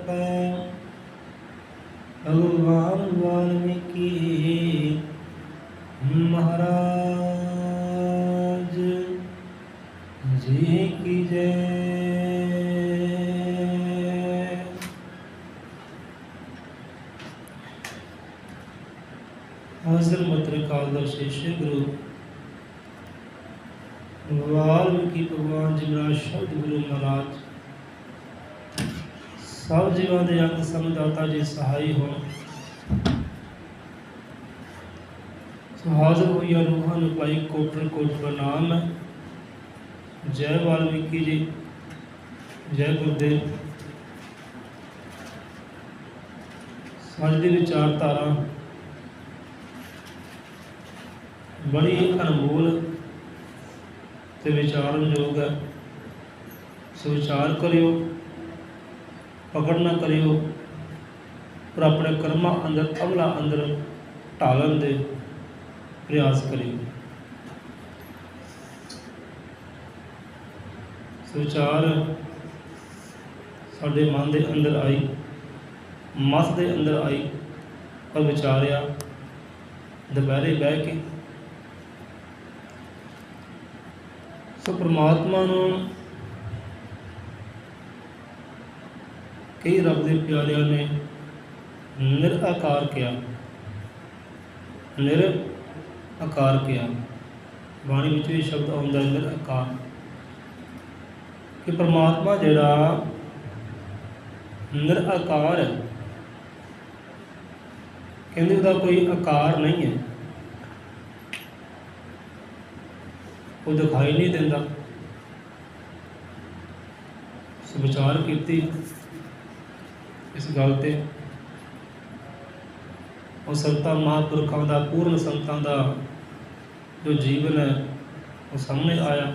पै भगवान वाल्मीकि महाराज जी की जय हाजिर मत्र काल शिष्य गुरु वाल्मीकि भगवान जी महाराज शब्द गुरु महाराज ਸਭ ਜੀਵਾਂ ਦੇ ਅੰਗ ਸਮਦਾਤਾ ਜੀ ਸਹਾਈ ਹੋਣ। ਸੋ ਹਾਜ਼ਰ ਹੋਈਆਂ ਰੂਹਾਂ ਨੂੰ ਪਾਈ ਕੋਟਰ ਕੋਟ ਪ੍ਰਣਾਮ ਜੈ ਵਾਲਮੀਕੀ ਜੀ, ਜੈ ਗੁਰਦੇਵ। ਸੱਚ ਦੀ ਵਿਚਾਰਧਾਰਾ। ਬੜੀ ਅਨਮੋਲ ਤੇ ਵਿਚਾਰਯੋਗ ਹੈ। ਸੋ ਵਿਚਾਰ ਕਰਿਓ। ਪਕੜ ਨਾ ਕਰਿਓ। ਪਰ ਆਪਣੇ ਕਰਮਾਂ ਅੰਦਰ ਅਵਲਾ ਅੰਦਰ ਢਾਲਣ ਦੇ ਪ੍ਰਯਾਸ ਕਰਿਓ। ਵਿਚਾਰ ਸਾਡੇ ਮਨ ਦੇ ਅੰਦਰ ਆਈ, ਮਸ ਦੇ ਅੰਦਰ ਆਈ, ਪਰ ਵਿਚਾਰਿਆ ਦੁਪਹਿਰੇ ਬਹਿ ਕੇ। ਸੋ ਪ੍ਰਮਾਤਮਾ ਨੂੰ ਕਈ ਰੱਬ ਦੇ ਪਿਆਰਿਆਂ ਨੇ ਨਿਰਆਕਾਰ ਕਿਹਾ ਨਿਰ ਆਕਾਰ ਕਿਹਾ ਬਾਣੀ ਵਿੱਚ ਇਹ ਸ਼ਬਦ ਆਉਂਦਾ ਹੈ ਨਿਰਆਕਾਰ ਕਿ ਪ੍ਰਮਾਤਮਾ ਜਿਹੜਾ ਨਿਰਆਕਾਰ ਹੈ, ਕਹਿੰਦੇ ਉਹਦਾ ਕੋਈ ਆਕਾਰ ਨਹੀਂ ਹੈ। ਉਹ ਦਿਖਾਈ ਨਹੀਂ ਦਿੰਦਾ। ਸੋ ਵਿਚਾਰ ਕੀਤੀ। ਇਸ ਗੱਲ ਤੇ। ਉਹ ਸੰਤਾਂ ਮਹਾਂਪੁਰਖਾਂ ਦਾ, ਪੂਰਨ ਸੰਤਾਂ ਦਾ ਜੋ ਜੀਵਨ ਹੈ, ਉਹ ਸਾਹਮਣੇ ਆਇਆ।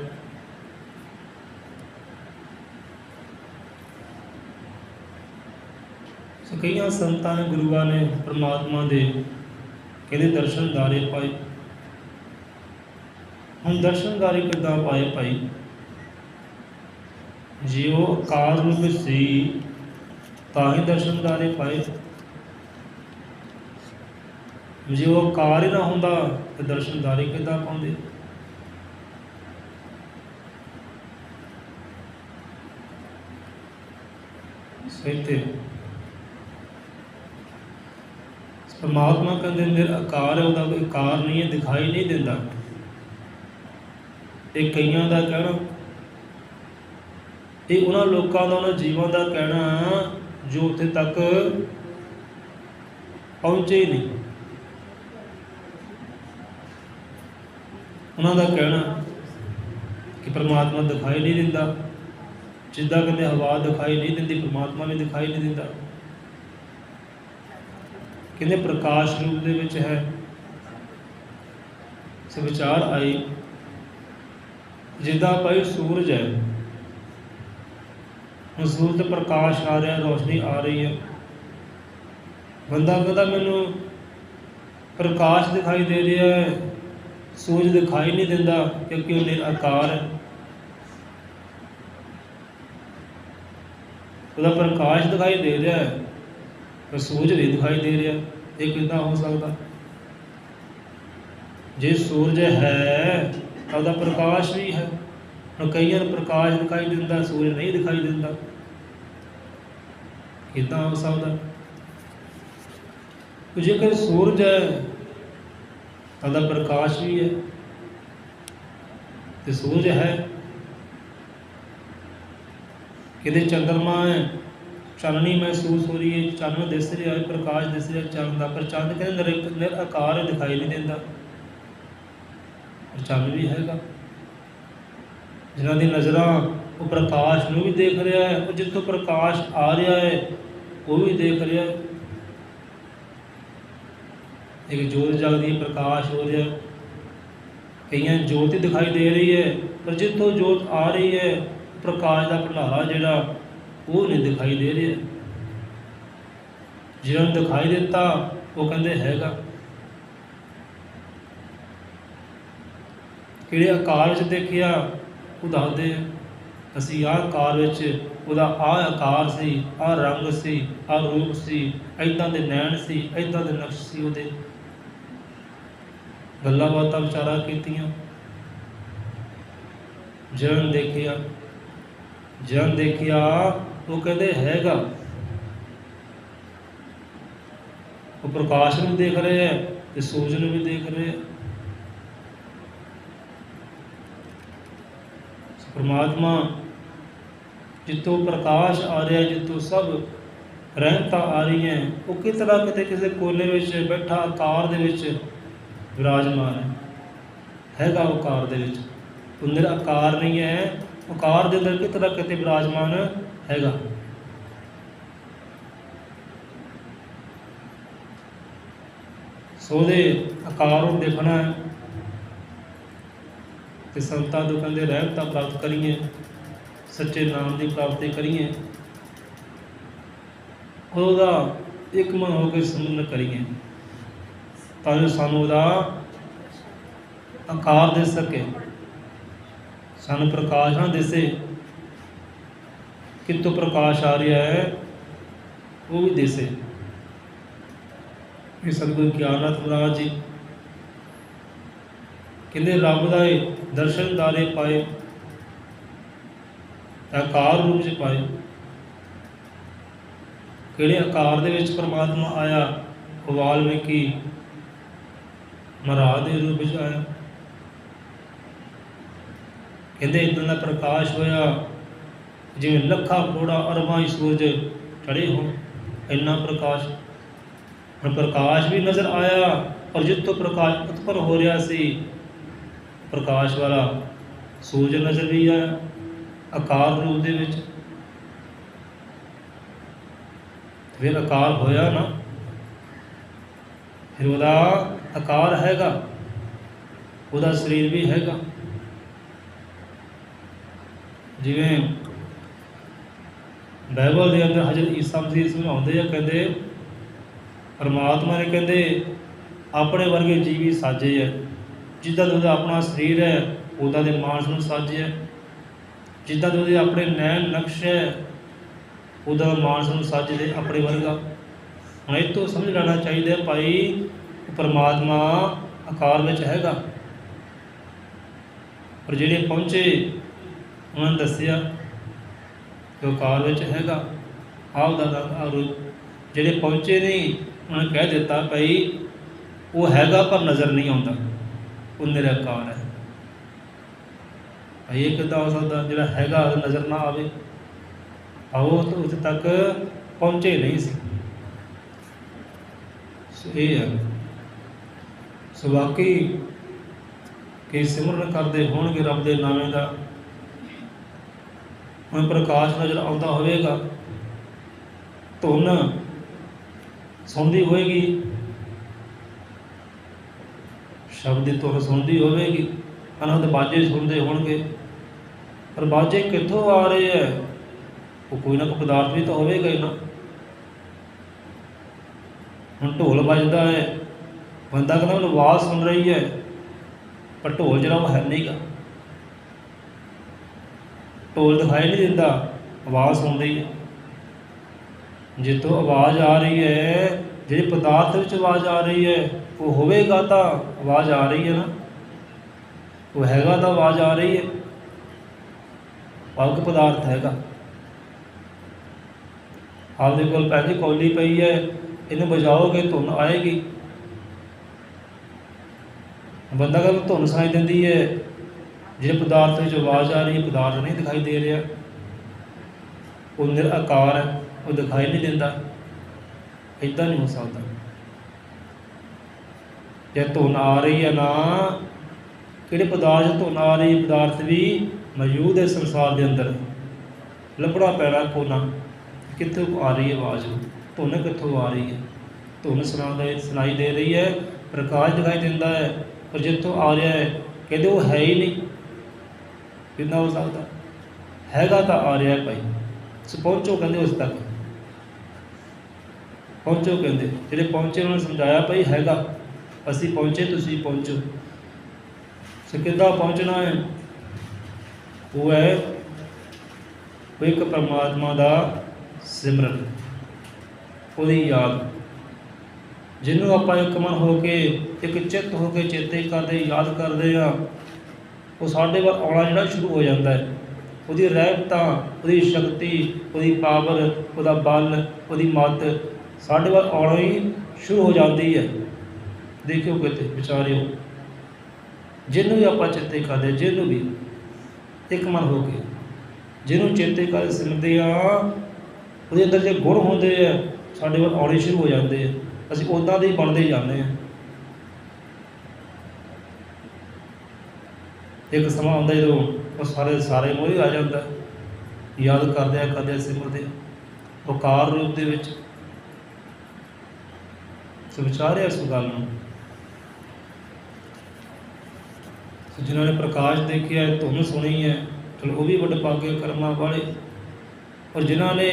ਸੋ ਕਈਆਂ ਸੰਤਾਂ ਨੇ, ਗੁਰੂਆਂ ਨੇ ਪ੍ਰਮਾਤਮਾ ਦੇ ਕਹਿੰਦੇ ਦਰਸ਼ਨਦਾਰੇ ਪਾਏ। ਹੁਣ ਦਰਸ਼ਨਦਾਰੇ ਕਿੱਦਾਂ ਪਾਏ ਭਾਈ? ਜੇ ਉਹ ਅਕਾਲ ਰੂਪ ਸੀ ਤਾਂ ਹੀ ਦਰਸ਼ਨਦਾਰੇ ਪਾਏ। ਜੇ ਉਹ ਕਾਰ ਹੀ ਨਾ ਹੁੰਦਾ, ਤੇ ਦਰਸ਼ਨਦਾਰੇ ਕਿੱਦਾਂ ਪਾਉਂਦੇ। ਸਹੀ ਪਰਮਾਤਮਾ ਕਹਿੰਦੇ ਨਿਰਆਕਾਰ ਹੈ, ਉਹਦਾ ਕੋਈ ਕਾਰ ਨਹੀਂ ਹੈ, ਦਿਖਾਈ ਨਹੀਂ ਦਿੰਦਾ। ਇਹ ਕਈਆਂ ਦਾ ਕਹਿਣਾ। ਇਹ ਉਹਨਾਂ ਲੋਕਾਂ ਦਾ, ਉਹਨਾਂ ਜੀਵਾਂ ਦਾ ਕਹਿਣਾ ਜੋ ਉੱਥੇ ਤੱਕ ਪਹੁੰਚੇ ਹੀ ਨਹੀਂ। ਉਹਨਾਂ ਦਾ ਕਹਿਣਾ ਕਿ ਪ੍ਰਮਾਤਮਾ ਦਿਖਾਈ ਨਹੀਂ ਦਿੰਦਾ। ਜਿੱਦਾਂ ਕਹਿੰਦੇ ਹਵਾ ਦਿਖਾਈ ਨਹੀਂ ਦਿੰਦੀ, ਪ੍ਰਮਾਤਮਾ ਵੀ ਦਿਖਾਈ ਨਹੀਂ ਦਿੰਦਾ। ਕਹਿੰਦੇ ਪ੍ਰਕਾਸ਼ ਰੂਪ ਦੇ ਵਿੱਚ ਹੈ। ਸੇ ਵਿਚਾਰ ਆਈ। ਜਿੱਦਾਂ ਭਾਈ ਸੂਰਜ ਹੈ। ਹੁਣ ਸੂਰਜ ਤੇ ਪ੍ਰਕਾਸ਼ ਆ ਰਿਹਾ, ਰੋਸ਼ਨੀ ਆ ਰਹੀ ਹੈ। ਬੰਦਾ ਕਹਿੰਦਾ, ਮੈਨੂੰ ਪ੍ਰਕਾਸ਼ ਦਿਖਾਈ ਦੇ ਰਿਹਾ ਹੈ। ਸੂਰਜ ਦਿਖਾਈ ਨਹੀਂ ਦਿੰਦਾ ਕਿਉਂਕਿ ਉਹ ਨਿਰਾਕਾਰ ਹੈ। ਉਹਦਾ ਪ੍ਰਕਾਸ਼ ਦਿਖਾਈ ਦੇ ਰਿਹਾ ਹੈ, ਪਰ ਸੂਰਜ ਨਹੀਂ ਦਿਖਾਈ ਦੇ ਰਿਹਾ। ਇਹ ਕਿੱਦਾਂ ਹੋ ਸਕਦਾ? ਜੇ ਸੂਰਜ ਹੈ ਤਾਂ ਉਹਦਾ ਪ੍ਰਕਾਸ਼ ਵੀ ਹੈ। ਹੁਣ ਕਈਆਂ ਨੂੰ ਪ੍ਰਕਾਸ਼ ਦਿਖਾਈ ਦਿੰਦਾ, ਸੂਰਜ ਨਹੀਂ ਦਿਖਾਈ ਦਿੰਦਾ। ਇਦਾਂ ਹੋ ਸਕਦਾ? ਜੇਕਰ ਸੂਰਜ ਹੈ, ਤਾਂ ਦਾ ਪ੍ਰਕਾਸ਼ ਵੀ ਹੈ। ਤੇ ਸੂਰਜ ਹੈ, ਕਿਤੇ ਚੰਦਰਮਾ ਹੈ ਚਾਨਣੀ ਮਹਿਸੂਸ ਹੋ ਰਹੀ ਹੈ। ਚੰਨ ਦਿਸ ਰਿਹਾ ਹੈ, ਪ੍ਰਕਾਸ਼ ਦਿਸ ਰਿਹਾ ਚੰਨ ਦਾ, ਪਰ ਚੰਦ ਕਹਿੰਦੇ ਨਿਰ ਨਿਰਾਕਾਰ ਦਿਖਾਈ ਨਹੀਂ ਦਿੰਦਾ। ਪਰ ਚੰਨ ਵੀ ਹੈਗਾ। ਜਿਨ੍ਹਾਂ ਦੀ ਨਜ਼ਰਾਂ ਉਹ ਪ੍ਰਕਾਸ਼ ਨੂੰ ਵੀ ਦੇਖ ਰਿਹਾ ਹੈ, ਉਹ ਜਿੱਥੋਂ ਪ੍ਰਕਾਸ਼ ਆ ਰਿਹਾ ਹੈ, ਉਹ ਵੀ ਦੇਖ ਰਿਹਾ ਹੈ। ਇੱਕ ਜੋਤ ਜਗਦੀ ਪ੍ਰਕਾਸ਼ ਹੋ ਰਿਹਾ ਕਈਆਂ ਨੂੰ ਜੋਤ ਹੀ ਦਿਖਾਈ ਦੇ ਰਹੀ ਹੈ, ਪਰ ਜਿੱਥੋਂ ਜੋਤ ਆ ਰਹੀ ਹੈ, ਪ੍ਰਕਾਸ਼ ਦਾ ਭੰਡਾਰਾ ਜਿਹੜਾ ਉਹ ਨਹੀਂ ਦਿਖਾਈ ਦੇ ਰਿਹਾ। ਜਿਹਨਾਂ ਨੂੰ ਦਿਖਾਈ ਦਿੱਤਾ, ਉਹ ਕਹਿੰਦੇ ਹੈਗਾ। ਕਿਹੜੇ ਆਕਾਰ ਵਿੱਚ ਦੇਖਿਆ ਉਹ ਦੱਸਦੇ ਆ। ਅਸੀਂ ਆਹ ਆਕਾਰ ਵਿੱਚ ਉਹਦਾ ਆਹ ਆਕਾਰ ਸੀ, ਆਹ ਰੰਗ ਸੀ, ਆਹ ਰੂਪ ਸੀ ਐਦਾਂ ਦੇ ਨੈਣ ਸੀ ਐਦਾਂ ਦੇ ਨਕਸ਼ ਸੀ ਉਹਦੇ। ਗੱਲਾਂ ਬਾਤਾਂ ਵਿਚਾਰਾ ਕੀਤੀਆਂ। ਜਨ ਦੇਖਿਆ ਜਨ ਦੇਖਿਆ, ਉਹ ਕਹਿੰਦੇ ਹੈਗਾ। ਉਹ ਪ੍ਰਕਾਸ਼ ਨੂੰ ਦੇਖ ਰਹੇ ਹੈ ਤੇ ਸੂਰਜ ਨੂੰ ਵੀ ਦੇਖ ਰਹੇ ਹੈ ਪਰਮਾਤਮਾ, ਜਿੱਥੋਂ ਪ੍ਰਕਾਸ਼ ਆ ਰਿਹਾ, ਜਿੱਥੋਂ ਸਭ ਰਹਿਤਾਂ ਆ ਰਹੀਆਂ ਉਹ ਕਿਸ ਤਰ੍ਹਾਂ ਕਿਤੇ ਕਿਸੇ ਕੋਨੇ ਵਿੱਚ ਬੈਠਾ, ਆਕਾਰ ਦੇ ਵਿੱਚ ਵਿਰਾਜਮਾਨ ਹੈ। ਹੈਗਾ ਆਕਾਰ ਦੇ ਵਿੱਚ। ਉਹ ਨਿਰਾਕਾਰ ਨਹੀਂ ਹੈ, ਆਕਾਰ ਦੇ ਅੰਦਰ ਕਿਸ ਤਰ੍ਹਾਂ ਕਿਤੇ ਵਿਰਾਜਮਾਨ ਹੈਗਾ। ਸੋ ਦੇ ਆਕਾਰ ਨੂੰ ਦੇਖਣਾ ਹੈ। ਤੇ ਸੰਤਾਂ ਤੋਂ ਕਹਿੰਦੇ ਰਹਿਮਤਾਂ ਪ੍ਰਾਪਤ ਕਰੀਏ, ਸੱਚੇ ਨਾਮ ਦੀ ਪ੍ਰਾਪਤੀ ਕਰੀਏ। ਉਹਦਾ ਇੱਕ ਮਨ ਹੋ ਕੇ ਸਿਮਰਨ ਕਰੀਏ, ਤਾਂ ਜੋ ਸਾਨੂੰ ਉਹਦਾ ਆਕਾਰ ਦੇ ਸਕੇ, ਸਾਨੂੰ ਪ੍ਰਕਾਸ਼ ਨਾ ਦਿਸੇ। ਕਿਤੋਂ ਪ੍ਰਕਾਸ਼ ਆ ਰਿਹਾ ਹੈ, ਉਹ ਵੀ ਦਿਸੇ। ਇਹ ਸਤਿਗੁਰੂ ਗਿਆਨਨਾਥ ਮਹਾਰਾਜ ਜੀ ਕਹਿੰਦੇ, ਰੱਬ ਦਾ ਇਹ ਦਰਸ਼ਨ ਦਾਰੇ ਪਾਏ, ਆਕਾਰ ਰੂਪ ਚ ਪਾਏ। ਕਿਹੜੇ ਆਕਾਰ ਦੇ ਵਿੱਚ ਪ੍ਰਮਾਤਮਾ ਆਇਆ ਵਾਲਮੀਕੀ ਮਹਾਰਾਜ ਦੇ ਰੂਪ ਵਿੱਚ ਆਇਆ। ਕਹਿੰਦੇ ਇਦਾਂ ਦਾ ਪ੍ਰਕਾਸ਼ ਹੋਇਆ, ਜਿਵੇਂ ਲੱਖਾਂ ਕਰੋੜਾਂ ਅਰਬਾਂ ਹੀ ਸੂਰਜ ਚੜੇ ਹੋਣ, ਇੰਨਾ ਪ੍ਰਕਾਸ਼। ਹੁਣ ਪ੍ਰਕਾਸ਼ ਵੀ ਨਜ਼ਰ ਆਇਆ ਔਰ ਜਿੱਥੋਂ ਪ੍ਰਕਾਸ਼ ਉਤਪਨ ਹੋ ਰਿਹਾ ਸੀ ਪ੍ਰਕਾਸ਼ ਵਾਲਾ ਸੂਰਜ ਨਜ਼ਰ ਵੀ ਆਇਆ ਆਕਾਰ ਰੂਪ ਦੇ ਵਿੱਚ। ਫਿਰ ਆਕਾਰ ਹੋਇਆ ਨਾ, ਫਿਰ ਉਹਦਾ ਆਕਾਰ ਹੈਗਾ, ਉਹਦਾ ਸਰੀਰ ਵੀ ਹੈਗਾ। ਜਿਵੇਂ ਬਾਈਬਲ ਦੇ ਅੰਦਰ ਹਜ਼ਰਤ ਈਸਾ ਮਸੀਹ ਸਮਝਾਉਂਦੇ ਆ, ਕਹਿੰਦੇ, ਪਰਮਾਤਮਾ ਨੇ ਕਹਿੰਦੇ, ਆਪਣੇ ਵਰਗੇ ਜੀਵੀ ਸਾਜੇ ਆ। ਜਿੱਦਾਂ ਦਾ ਉਹਦਾ ਆਪਣਾ ਸਰੀਰ ਹੈ ਉਹਦਾ ਦੇ ਮਾਨਸ ਨੂੰ ਸਾਜਿਆ ਜਿੱਦਾਂ ਦੇ ਉਹਦੇ ਆਪਣੇ ਨੈਣ ਨਕਸ਼ ਹੈ ਉਹਦਾ ਮਾਨਸ ਨੂੰ ਸਾਜਦੇ ਆਪਣੇ ਵਰਗਾ। ਹੁਣ ਇਹ ਤੋਂ ਸਮਝ ਲੈਣਾ ਚਾਹੀਦਾ ਭਾਈ, ਪਰਮਾਤਮਾ ਆਕਾਰ ਵਿੱਚ ਹੈਗਾ। ਪਰ ਜਿਹੜੇ ਪਹੁੰਚੇ, ਉਹਨਾਂ ਨੇ ਦੱਸਿਆ ਕਿ ਉਹ ਆਕਾਰ ਵਿੱਚ ਹੈਗਾ। ਆਹ ਦਾ ਜਿਹੜੇ ਪਹੁੰਚੇ ਨਹੀਂ, ਉਹਨਾਂ ਨੇ ਕਹਿ ਦਿੱਤਾ ਭਾਈ, ਉਹ ਹੈਗਾ ਪਰ ਨਜ਼ਰ ਨਹੀਂ ਆਉਂਦਾ। ਉਹ ਨਿਰਾਕਾਰ ਹੈ। ਇਹ ਕਿੱਦਾਂ ਹੋ ਸਕਦਾ ਜਿਹੜਾ ਹੈਗਾ ਨਜ਼ਰ ਨਾ ਆਵੇ। ਆਓ ਤਾਂ ਉੱਥੇ ਤੱਕ ਪਹੁੰਚੇ ਨਹੀਂ ਸੀ। ਸੋ ਇਹ ਹੈ ਸੋ ਵਾਕਈ ਕਿ ਸਿਮਰਨ ਕਰਦੇ ਹੋਣਗੇ ਰੱਬ ਦੇ ਨਾਮੇ ਦਾ। ਹੁਣ ਪ੍ਰਕਾਸ਼ ਨਜ਼ਰ ਆਉਂਦਾ ਹੋਵੇਗਾ। ਧੁਨ ਸੁਣਦੀ ਹੋਏਗੀ ਸ਼ਬਦ ਦੀ ਤੁਰ ਸੁਣਦੀ ਹੋਵੇਗੀ, ਅਨੰਦ ਬਾਜੇ ਸੁਣਦੇ ਹੋਣਗੇ। ਪਰ ਬਾਜੇ ਕਿੱਥੋਂ ਆ ਰਹੇ ਹੈ ਉਹ ਕੋਈ ਨਾ ਕੋਈ ਪਦਾਰਥ ਵੀ ਤਾਂ ਹੋਵੇਗਾ ਹੀ ਨਾ। ਹੁਣ ਢੋਲ ਵੱਜਦਾ ਹੈ ਬੰਦਾ ਕਹਿੰਦਾ ਮੈਨੂੰ ਆਵਾਜ਼ ਸੁਣ ਰਹੀ ਹੈ ਪਰ ਢੋਲ ਜਿਹੜਾ ਉਹ ਹੈ ਨਹੀਂਗਾ। ਢੋਲ ਦਿਖਾਈ ਨਹੀਂ ਦਿੰਦਾ, ਆਵਾਜ਼ ਸੁਣਦੀ ਹੈ ਜਿੱਥੋਂ ਆਵਾਜ਼ ਆ ਰਹੀ ਹੈ ਜਿਹੜੇ ਪਦਾਰਥ ਵਿੱਚ ਆਵਾਜ਼ ਆ ਰਹੀ ਹੈ, ਉਹ ਹੋਵੇਗਾ ਤਾਂ ਆਵਾਜ਼ ਆ ਰਹੀ ਹੈ ਨਾ। ਉਹ ਹੈਗਾ ਤਾਂ ਆਵਾਜ਼ ਆ ਰਹੀ ਹੈ। ਪਾਵਕ ਪਦਾਰਥ ਹੈਗਾ। ਆਪਦੇ ਕੋਲ ਪਹਿਲੀ ਕੌਲੀ ਪਈ ਹੈ, ਇਹਨੂੰ ਵਜਾਓਗੇ ਧੁਨ ਆਏਗੀ। ਬੰਦਾ ਕਹਿੰਦਾ ਧੁਨ ਸੁਣਾਈ ਦਿੰਦੀ ਹੈ। ਜਿਹੜੇ ਪਦਾਰਥ ਵਿੱਚ ਆਵਾਜ਼ ਆ ਰਹੀ ਹੈ, ਪਦਾਰਥ ਨਹੀਂ ਦਿਖਾਈ ਦੇ ਰਿਹਾ। ਉਹ ਨਿਰਾਕਾਰ ਹੈ, ਉਹ ਦਿਖਾਈ ਨਹੀਂ ਦਿੰਦਾ। ਇਦਾਂ ਨਹੀਂ ਹੋ ਸਕਦਾ। ਜੇ ਧੁਨ ਆ ਰਹੀ ਹੈ ਨਾ, ਕਿਹੜੇ ਪਦਾਰਥ ਧੁਨ ਆ ਰਹੀ ਪਦਾਰਥ ਵੀ ਮੌਜੂਦ ਹੈ ਸੰਸਾਰ ਦੇ ਅੰਦਰ। ਲੱਭਣਾ ਪੈਣਾ ਕੋਨਾ। ਕਿੱਥੋਂ ਆ ਰਹੀ ਹੈ ਆਵਾਜ਼? ਧੁਨ ਕਿੱਥੋਂ ਆ ਰਹੀ ਹੈ? ਧੁਨ ਸੁਣਾਉਂਦੇ ਸੁਣਾਈ ਦੇ ਰਹੀ ਹੈ, ਪ੍ਰਕਾਸ਼ ਦਿਖਾਈ ਦਿੰਦਾ ਹੈ, ਪਰ ਜਿੱਥੋਂ ਆ ਰਿਹਾ ਹੈ, ਕਹਿੰਦੇ ਉਹ ਹੈ ਹੀ ਨਹੀਂ। ਕਿੰਨਾ ਹੋ ਸਕਦਾ? ਹੈਗਾ ਤਾਂ ਆ ਰਿਹਾ ਭਾਈ। ਸੋ ਪਹੁੰਚੋ ਕਹਿੰਦੇ ਉਸ ਤੱਕ। ਪਹੁੰਚੋ ਕਹਿੰਦੇ। ਜਿਹੜੇ ਪਹੁੰਚੇ ਉਹਨਾਂ ਨੇ ਸਮਝਾਇਆ ਭਾਈ ਹੈਗਾ, ਅਸੀਂ ਪਹੁੰਚੇ, ਤੁਸੀਂ ਪਹੁੰਚੋ। ਸੋ ਕਿੱਦਾਂ ਪਹੁੰਚਣਾ ਹੈ? ਉਹ ਹੈ ਇੱਕ ਪਰਮਾਤਮਾ ਦਾ ਸਿਮਰਨ, ਉਹਦੀ ਯਾਦ। ਜਿਹਨੂੰ ਆਪਾਂ ਇੱਕ ਮਨ ਹੋ ਕੇ, ਇੱਕ ਚਿੱਤ ਹੋ ਕੇ ਚੇਤੇ ਕਰਦੇ, ਯਾਦ ਕਰਦੇ ਆ ਉਹ ਸਾਡੇ ਵੱਲ ਆਉਣਾ ਜਿਹੜਾ ਸ਼ੁਰੂ ਹੋ ਜਾਂਦਾ ਹੈ। ਉਹਦੀ ਰਹਿਮਤਾਂ, ਉਹਦੀ ਸ਼ਕਤੀ, ਉਹਦੀ ਪਾਵਰ, ਉਹਦਾ ਬਲ, ਉਹਦੀ ਮੱਤ ਸਾਡੇ ਵੱਲ ਆਉਣਾ ਹੀ ਸ਼ੁਰੂ ਹੋ ਜਾਂਦੀ ਹੈ। ਦੇਖਿਓ ਕਿਤੇ ਵਿਚਾਰਿਓ, ਜਿਹਨੂੰ ਵੀ ਆਪਾਂ ਚੇਤੇ ਕਰਦੇ, ਜਿਹਨੂੰ ਵੀ ਇੱਕ ਮਨ ਹੋ ਕੇ, ਜਿਹਨੂੰ ਚੇਤੇ ਕਰ ਸਿਮਰਦੇ ਆ ਉਹਦੇ ਅੰਦਰ ਜੇ ਗੁਣ ਹੁੰਦੇ ਆ, ਸਾਡੇ ਵੱਲ ਆਉਣੇ ਸ਼ੁਰੂ ਹੋ ਜਾਂਦੇ ਆ। ਅਸੀਂ ਉਦਾਂ ਦੇ ਹੀ ਬਣਦੇ ਹੀ ਜਾਂਦੇ ਆ ਇੱਕ ਸਮਾਂ ਆਉਂਦਾ ਜਦੋਂ ਉਹ ਸਾਰੇ ਸਾਰੇ ਮੋਹ ਆ ਜਾਂਦਾ। ਯਾਦ ਕਰਦੇ ਆ ਕਰਦੇ ਆ, ਸਿਮਰਦੇ ਆ। ਉਹ ਕਾਰ ਰੂਪ ਦੇ ਵਿੱਚ ਸੋ ਵਿਚਾਰਿਆ ਇਸ ਗੱਲ ਨੂੰ। ਸੋ ਜਿਨ੍ਹਾਂ ਨੇ ਪ੍ਰਕਾਸ਼ ਦੇਖਿਆ ਹੈ, ਸੁਣੀ ਹੈ ਚਲੋ ਉਹ ਵੀ ਵੱਡ ਪਾਗੇ ਕਰਮਾਂ ਵਾਲੇ। ਔਰ ਜਿਨ੍ਹਾਂ ਨੇ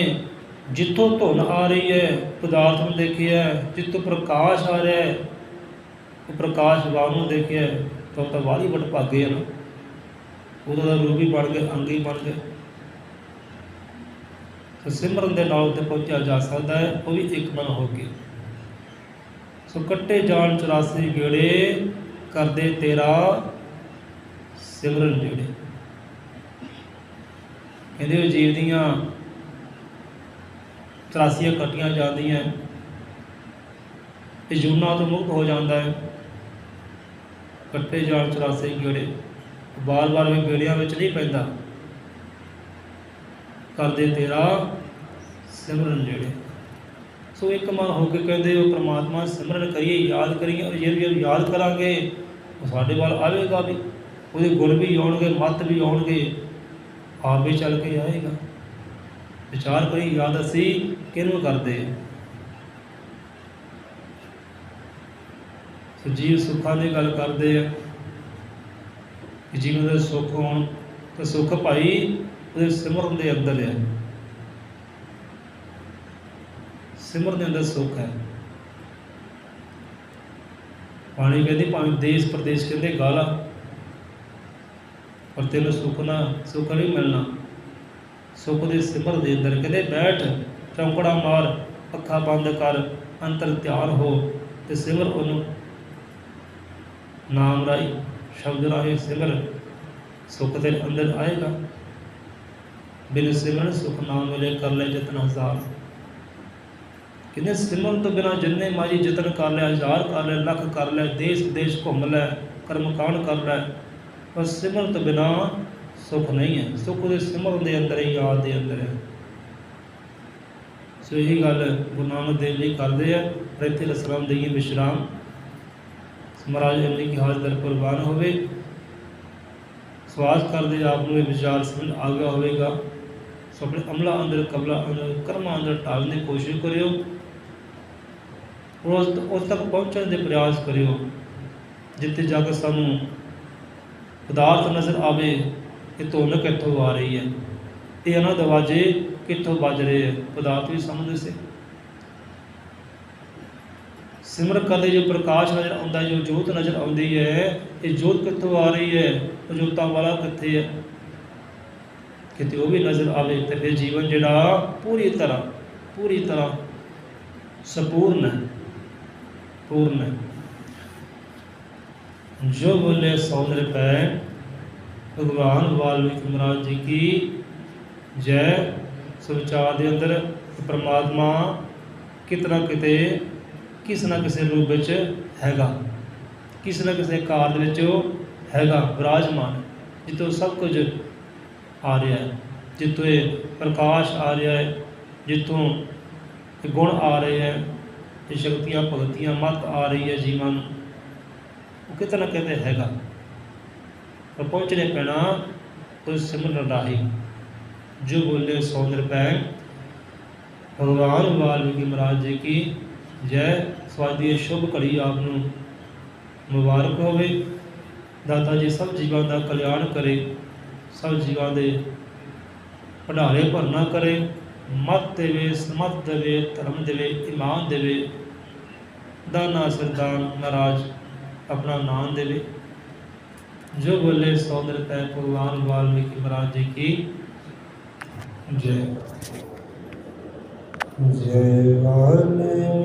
ਜਿੱਥੋਂ ਧੁਨ ਆ ਰਹੀ ਹੈ ਪਦਾਰਥ ਨੂੰ ਦੇਖਿਆ ਹੈ, ਜਿੱਥੋਂ ਪ੍ਰਕਾਸ਼ ਆ ਰਿਹਾ ਹੈ ਉਹ ਪ੍ਰਕਾਸ਼ ਵਾਹ ਨੂੰ ਦੇਖਿਆ ਤਾਂ ਉਹ ਤਾਂ ਵਾਲੀ ਵੱਡ ਪਾਗੇ ਹਨ ਉਹਦਾ ਦਾ ਰੂਪ ਹੀ ਬਣ ਗਏ ਅੰਗ ਹੀ ਬਣ ਗਏ ਸਿਮਰਨ ਦੇ ਨਾਲ ਉੱਤੇ ਪਹੁੰਚਿਆ ਜਾ ਸਕਦਾ ਹੈ ਉਹ ਵੀ ਇੱਕ ਮਨ ਹੋ ਕੇ। ਸੋ ਕੱਟੇ ਜਾਣ 84 ਗੇੜੇ ਕਰਦੇ ਤੇਰਾ ਸਿਮਰਨ ਜਿਹੜੇ ਕਹਿੰਦੇ ਉਹ ਜੀਵ ਦੀਆਂ 84 ਕੱਟੀਆਂ ਜਾਂਦੀਆਂ ਇਹ ਜੁਨਾ ਤੋਂ ਮੁਕਤ ਹੋ ਜਾਂਦਾ ਹੈ। ਕੱਟੇ ਜਾਣ 84 ਗੇੜੇ। ਬਾਰ-ਬਾਰ ਵੀ ਗੇੜਿਆਂ ਵਿੱਚ ਨਹੀਂ ਪੈਂਦਾ। ਕਰਦੇ ਤੇਰਾ ਸਿਮਰਨ ਜਿਹੜੇ ਸੋ ਇੱਕ ਮਨ ਹੋ ਕੇ ਕਹਿੰਦੇ, ਉਹ ਪ੍ਰਮਾਤਮਾ ਸਿਮਰਨ ਕਰੀਏ, ਯਾਦ ਕਰੀਏ ਔਰ ਜੇ ਜੇ ਯਾਦ ਕਰਾਂਗੇ, ਉਹ ਸਾਡੇ ਵੱਲ ਆਵੇਗਾ ਵੀ, ਉਹਦੇ ਗੁਣ ਵੀ ਆਉਣਗੇ, ਮੱਤ ਵੀ ਆਉਣਗੇ, ਆਪ ਵੀ ਚੱਲ ਕੇ ਆਏਗਾ। ਵਿਚਾਰ ਕਰੀ ਯਾਦ ਅਸੀਂ ਕਿਹਨੂੰ ਕਰਦੇ ਸੋ ਜੀਵ ਸੁੱਖਾਂ ਦੀ ਗੱਲ ਕਰਦੇ ਆ ਜੀਵਨ ਦੇ ਸੁੱਖ ਹੋਣ, ਤਾਂ ਸੁੱਖ ਭਾਈ ਉਹਦੇ ਸਿਮਰਨ ਦੇ ਅੰਦਰ ਹੈ ਸਿਮਰਨ ਦੇ ਅੰਦਰ ਸੁੱਖ ਹੈ। ਪਾਣੀ ਕਹਿੰਦੀ ਭਾਵੇਂ ਦੇਸ਼ ਪ੍ਰਦੇਸ਼ ਕਹਿੰਦੇ ਗਾਲਾ ਪਰ ਤੈਨੂੰ ਸੁੱਖ ਨਾ, ਸੁੱਖ ਨਹੀਂ ਮਿਲਣਾ। ਸੁੱਖ ਦੇ ਸਿਮਰ ਦੇ ਅੰਦਰ ਕਹਿੰਦੇ ਬੈਠ, ਚੌਂਕੜਾ ਮਾਰ, ਅੱਖਾਂ ਬੰਦ ਕਰ, ਅੰਤਰ ਧਿਆਨ ਹੋ ਤੇ ਸਿਮਰ ਉਹਨੂੰ ਨਾਮ ਰਾਈ ਸ਼ਬਦ ਰਾਹੀਂ ਸਿਮਰ ਸੁੱਖ ਦੇ ਅੰਦਰ ਆਏਗਾ। ਬਿਨ ਸਿਮਰਨ ਸੁਖ ਨਾ ਮਿਲੇ, ਕਰ ਲੈ ਜਤਨ ਹਜ਼ਾਰ ਕਹਿੰਦੇ ਸਿਮਰਨ ਤੋਂ ਬਿਨਾ ਜਿੰਨੇ ਮਾਜੀ ਯਤਨ ਕਰ ਲੈ, ਹਜ਼ਾਰ ਕਰ ਲਿਆ ਲੱਖ ਕਰ ਲੈ, ਦੇਸ਼ ਦੇਸ਼ ਘੁੰਮ ਲੈ, ਕਰਮ ਕਾਂਡ ਕਰ ਲੈ। ਪਰ ਸਿਮਰਨ ਤੋਂ ਬਿਨਾ ਸੁਖ ਨਹੀਂ ਹੈ। ਸੁਖ ਦੇ ਸਿਮਰਨ ਦੇ ਅੰਦਰ ਹੀ, ਯਾਦ ਦੇ ਅੰਦਰ ਹੈ। ਸੋ ਇਹੀ ਗੱਲ ਗੁਰੂ ਨਾਨਕ ਦੇਵ ਜੀ ਕਰਦੇ ਆ ਇੱਥੇ ਰਸਲਾਮ ਦਈਏ ਵਿਸ਼ਰਾਮ। ਮਹਾਰਾਜ ਅੰਨੀ ਕੀ ਹਾਜ਼ਰ ਕੁਰਬਾਨ ਹੋਵੇ। ਸਵਾਸ ਕਰਦੇ ਆਪ ਨੂੰ ਇਹ ਵਿਚਾਰ ਸਮਝ ਆ ਗਿਆ ਹੋਵੇਗਾ। ਸੋ ਆਪਣੇ ਅਮਲਾ ਅੰਦਰ ਕਬਲਾ ਅੰਦਰ, ਕਰਮਾਂ ਅੰਦਰ ਢਾਲਣ ਦੀ ਕੋਸ਼ਿਸ਼ ਕਰਿਓ। ਉਸ ਉਸ ਤੱਕ ਪਹੁੰਚਣ ਦੇ ਪ੍ਰਯਾਸ ਕਰਿਓ, ਜਿੱਥੇ ਜਾ ਕੇ ਸਾਨੂੰ ਪਦਾਰਥ ਨਜ਼ਰ ਆਵੇ ਕਿ ਧੁਨ ਕਿੱਥੋਂ ਆ ਰਹੀ ਹੈ। ਇਹ ਇਹਨਾਂ ਦਰਵਾਜ਼ੇ ਕਿੱਥੋਂ ਵੱਜ ਰਹੇ ਹੈ, ਪਦਾਰਥ ਵੀ ਸਮਝਦੇ ਸੀ। ਸਿਮਰ ਕਰਦੇ ਜੋ ਪ੍ਰਕਾਸ਼ ਨਜ਼ਰ ਆਉਂਦਾ ਜੋ ਜੋਤ ਨਜ਼ਰ ਆਉਂਦੀ ਹੈ, ਇਹ ਜੋਤ ਕਿੱਥੋਂ ਆ ਰਹੀ ਹੈ ਉਹ ਜੋਤਾਂ ਵਾਲਾ ਕਿੱਥੇ ਹੈ? ਕਿਤੇ ਉਹ ਵੀ ਨਜ਼ਰ ਆਵੇ ਤੇ ਫਿਰ ਜੀਵਨ ਜਿਹੜਾ ਪੂਰੀ ਤਰ੍ਹਾਂ ਪੂਰੀ ਤਰ੍ਹਾਂ ਸੰਪੂਰਨ ਹੈ। ਪੂਰਨ ਹੈ। ਜੋ ਬੋਲੇ ਸੌਦਰ ਪੈ ਭਗਵਾਨ ਵਾਲਮੀਕ ਮਹਾਰਾਜ ਜੀ ਕੀ ਜੈ ਸੋ ਵਿਚਾਰ ਦੇ ਅੰਦਰ ਪ੍ਰਮਾਤਮਾ ਕਿਤਨਾ ਕਿਤੇ, ਕਿਸ ਨਾ ਕਿਸੇ ਰੂਪ ਵਿੱਚ ਹੈਗਾ। ਕਿਸ ਨਾ ਕਿਸੇ ਕਾਰ ਦੇ ਵਿੱਚ ਉਹ ਹੈਗਾ ਵਿਰਾਜਮਾਨ ਜਿੱਥੋਂ ਸਭ ਕੁਝ ਆ ਰਿਹਾ ਹੈ। ਜਿੱਥੋਂ ਇਹ ਪ੍ਰਕਾਸ਼ ਆ ਰਿਹਾ ਹੈ, ਜਿੱਥੋਂ ਗੁਣ ਆ ਰਹੇ ਹੈ ਇਹ ਸ਼ਕਤੀਆਂ ਭਗਤੀਆਂ ਮਤ ਆ ਰਹੀ ਹੈ ਜੀਵਾਂ ਨੂੰ। ਉਹ ਕਿਤੇ ਨਾ ਕਿਤੇ ਹੈਗਾ। ਪਰ ਪਹੁੰਚਣੇ ਪੈਣਾ ਉਸ ਸਿਮਰਨ ਰਾਹੀਂ ਜੋ ਬੋਲੇ ਸੋ ਨਿਰਭੈ ਭਗਵਾਨ ਵਾਲਮੀਕੀ ਮਹਾਰਾਜ ਜੀ ਕੀ ਜੈ, ਸਵਾਦੀ ਇਹ ਸ਼ੁਭ ਘੜੀ ਆਪ ਨੂੰ ਮੁਬਾਰਕ ਹੋਵੇ। ਦਾਤਾ ਜੀ ਸਭ ਜੀਵਾਂ ਦਾ ਕਲਿਆਣ ਕਰੇ, ਸਭ ਜੀਵਾਂ ਦੇ ਭੰਡਾਰੇ ਭਰਨਾ ਕਰੇ। ਮਤ ਦੇਵੇ ਸਮਤ ਦੇਵੇ ਧਰਮ ਦੇਵੇ ਇਮਾਨ ਦੇਵੇ ਦਾਨਾ, ਸਰਦਾਰ ਮਹਾਰਾਜ ਆਪਣਾ ਨਾਮ ਦੇਵੇ ਜੋ ਬੋਲੇ ਸੋ ਨਿਰਭੈ ਭਗਵਾਨ ਵਾਲਮੀਕੀ ਮਹਾਰਾਜ ਜੀ ਕੀ? ਜੈ। ਜੈ ਵਾਲੇ